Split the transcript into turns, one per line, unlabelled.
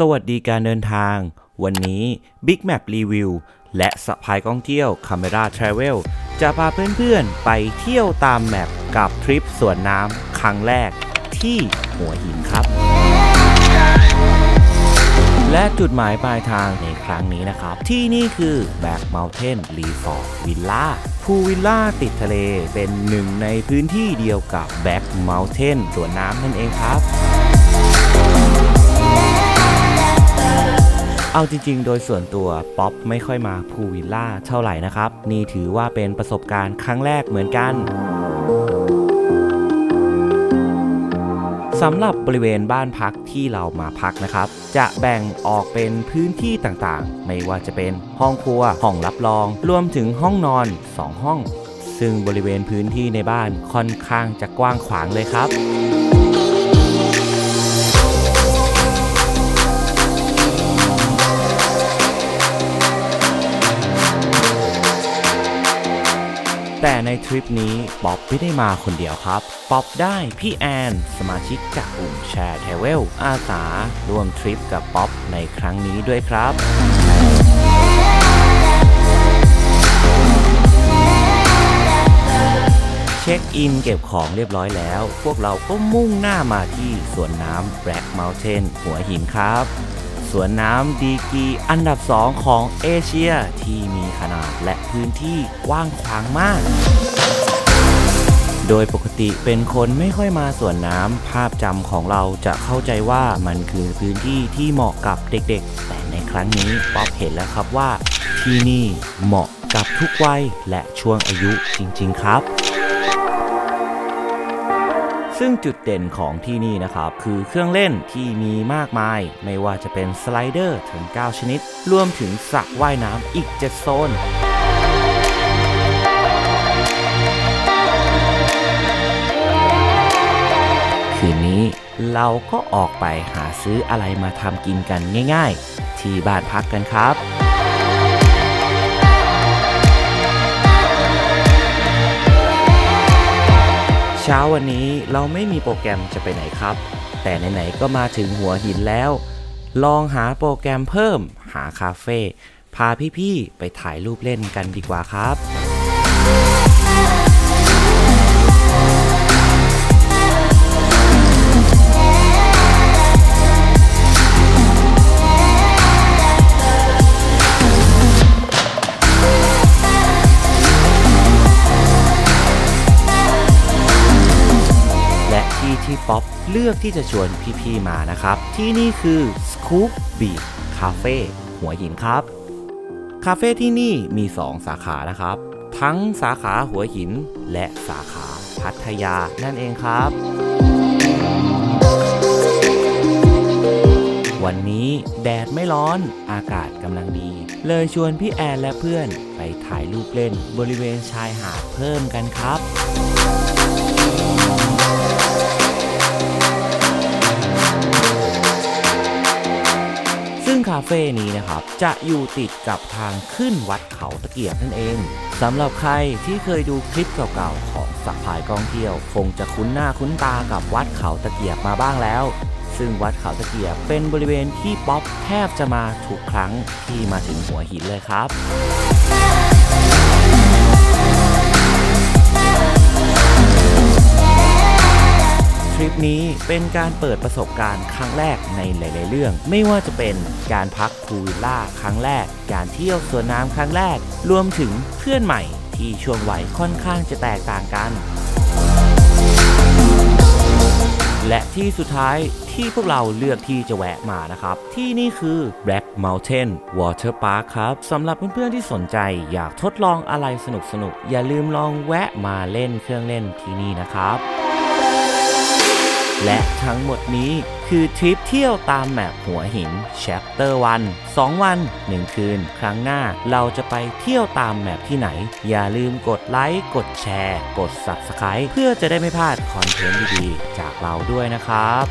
สวัสดีการเดินทาง วันนี้ Big Map Review และสะพายกล้องเที่ยว Camera Travel จะพาเพื่อนๆ ไปเที่ยวตามแมปกับทริปสวนน้ำครั้งแรกที่หัวหินครับ และจุดหมายปลายทางในครั้งนี้นะครับ ที่นี่คือ Back Mountain Resort Villa พูวิลล่าติดทะเลเป็นหนึ่งในพื้นที่เดียวกับ Back Mountain สวนน้ำนั่นเองครับ เอาจริงๆ โดยส่วนตัวป๊อปไม่ค่อยมาพูวิลล่าเท่าไหร่นะครับ นี่ถือว่าเป็นประสบการณ์ครั้งแรกเหมือนกันสำหรับบริเวณบ้านพักที่เรามาพักนะครับ จะแบ่งออกเป็นพื้นที่ต่างๆ ไม่ว่าจะเป็นห้องครัว ห้องรับรอง รวมถึงห้องนอน 2 ห้อง ซึ่งบริเวณพื้นที่ในบ้านค่อนข้างจะกว้างขวางเลยครับ แต่ในทริปนี้ป๊อปไม่ได้มาคนเดียวครับ ป๊อปได้พี่แอน สมาชิกจากกลุ่มแชร์เทเวลอาสาร่วมทริปกับป๊อปในครั้งนี้ด้วยครับเช็คอินเก็บของเรียบร้อยแล้ว พวกเราก็มุ่งหน้ามาที่สวนน้ำ Black Mountain หัวหินครับ วนน้ำดีกีอันดับ 2 ของเอเชียที่มีขนาดและพื้นที่กว้างขวางมากโดยปกติเป็นคนไม่ค่อยมาสวนน้ำภาพจำของเราจะเข้าใจว่ามันคือพื้นที่ที่เหมาะกับเด็กๆ แต่ในครั้งนี้ป๊อปเห็นแล้วครับว่า ที่นี่เหมาะกับทุกวัยและช่วงอายุจริง ๆ ครับ ซึ่งจุดเด่นของที่นี่นะครับ คือเครื่องเล่นที่มีมากมาย ไม่ว่าจะเป็นสไลเดอร์ถึง 9 ชนิด รวมถึงสระว่ายน้ำอีก 7 โซนคืนนี้เราก็ออกไปหาซื้ออะไรมาทำกินกันง่าย ๆ ที่บ้านพักกันครับ เช้าวันนี้เราไม่มีโปรแกรมจะไปไหนครับ แต่ไหนๆก็มาถึงหัวหินแล้ว ลองหาโปรแกรมเพิ่ม หาคาเฟ่พาพี่ๆไปถ่ายรูปเล่นกันดีกว่าครับ ป๊อปเลือกที่จะชวนพี่ๆมานะครับ ที่นี่คือ Scoop Beach Cafe หัวหินครับ คาเฟ่ที่นี่มี 2 สาขานะครับ ทั้งสาขาหัวหินและสาขาพัทยานั่นเองครับ วันนี้แดดไม่ร้อนอากาศกำลังดี เลยชวนพี่แอนและเพื่อนไปถ่ายรูปเล่นบริเวณชายหาดเพิ่มกันครับ คาเฟ่นี้นะครับ จะอยู่ติดกับทางขึ้นวัดเขาตะเกียบนั่นเองสำหรับใครที่เคยดูคลิปเก่าๆของสักพายกองเที่ยว คงจะคุ้นหน้าคุ้นตากับวัดเขาตะเกียบมาบ้างแล้ว ซึ่งวัดเขาตะเกียบเป็นบริเวณที่ป๊อปแทบจะมาทุกครั้งที่มาถึงหัวหินเลยครับ ทริปนี้เป็นการเปิดประสบการณ์ครั้งแรกในหลาย ๆ เรื่อง ไม่ว่าจะเป็นการพักพูลล่าครั้งแรก การเที่ยวสวนน้ำครั้งแรก รวมถึงเพื่อนใหม่ที่ช่วงวัยค่อนข้างจะแตกต่างกัน และที่สุดท้ายที่พวกเราเลือกที่จะแวะมานะครับ ที่นี่คือ Black Mountain Water Park ครับสำหรับเพื่อนๆที่สนใจอยากทดลองอะไรสนุกๆ อย่าลืมลองแวะมาเล่นเครื่องเล่นที่นี่นะครับ และทั้งหมดนี้คือทริปเที่ยวตามแมพหัวหิน Chapter 1 2 วัน 1 คืน ครั้งหน้าเราจะไปเที่ยวตามแมพที่ไหน อย่าลืมกดไลค์ กดแชร์ กด Subscribe เพื่อจะได้ไม่พลาดคอนเทนต์ดีๆ จากเราด้วยนะครับ